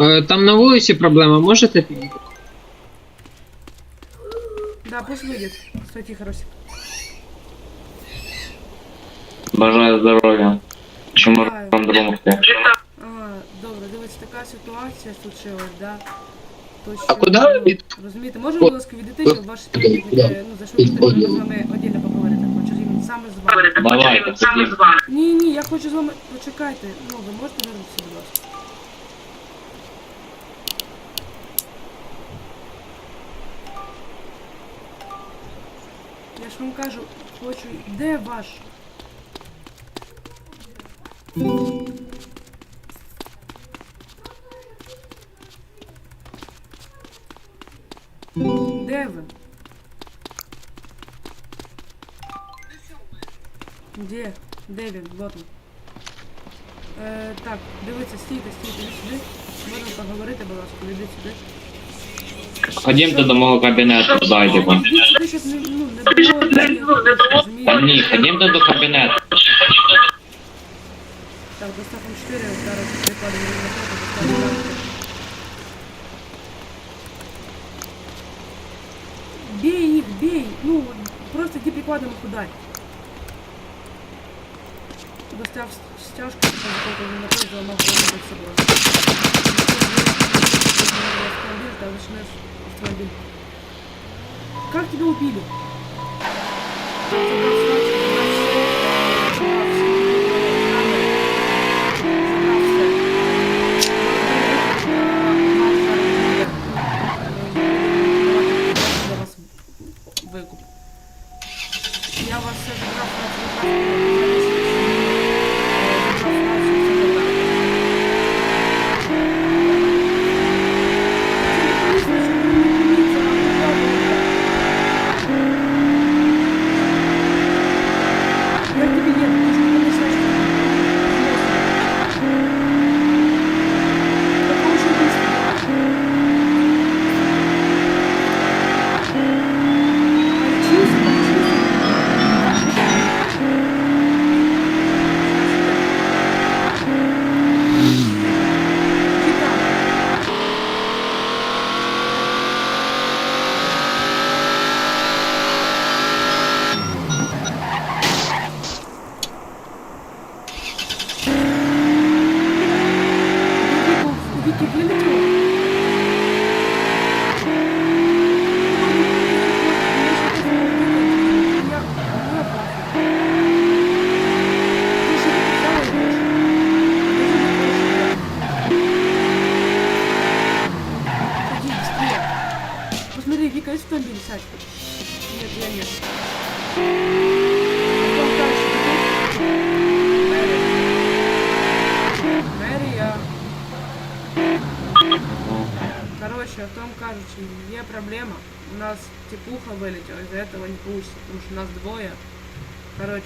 Е, Там на вулиці проблема, можете підійти? Да, пусть выйдет. Стой тихо, Росик. Бажаю здоров'я. Що можу Бажаю. вам допомогти? Ага, добре, дивіться, така ситуація случилась, да? То, А куди ну, від- Розумієте, може, будь ласка, відійти, щоб ваш е, ну, до тебе, ми з вами отдельно поговорити хочу, іменно саме з вами. Давайте, ходім. Ні, ні, я хочу з вами, почекайте, ну, ви можете вернутися, будь ласка? Я ж вам кажу, хочу, де ваш? Де ви? Де? Де він? Вот він. Е, так, дивіться, стійте, стійте, іди сюди. Можемо поговорити, будь ласка, іди сюди. Ходімте до мого кабінету, зайдемо. Іди сюди, щоб не, ні, ходімте до кабінету. Так, доставом 4, зараз прикладемо на фото, доставимо. Бей їх, бей! Ну, просто иди прикладом их ударь. Достав с- стяжку, потом какой-то на той заломал половину все было. Автомобиль, да, начинаешь автомобиль. Как тебя убили? Thank you. Впереди, конечно, автомобиль, Сашка. Нет, я нет. Мэрия. Короче, о том, кажется, не проблема. У нас текуха вылетела, из-за этого не получится, потому что нас двое. Короче.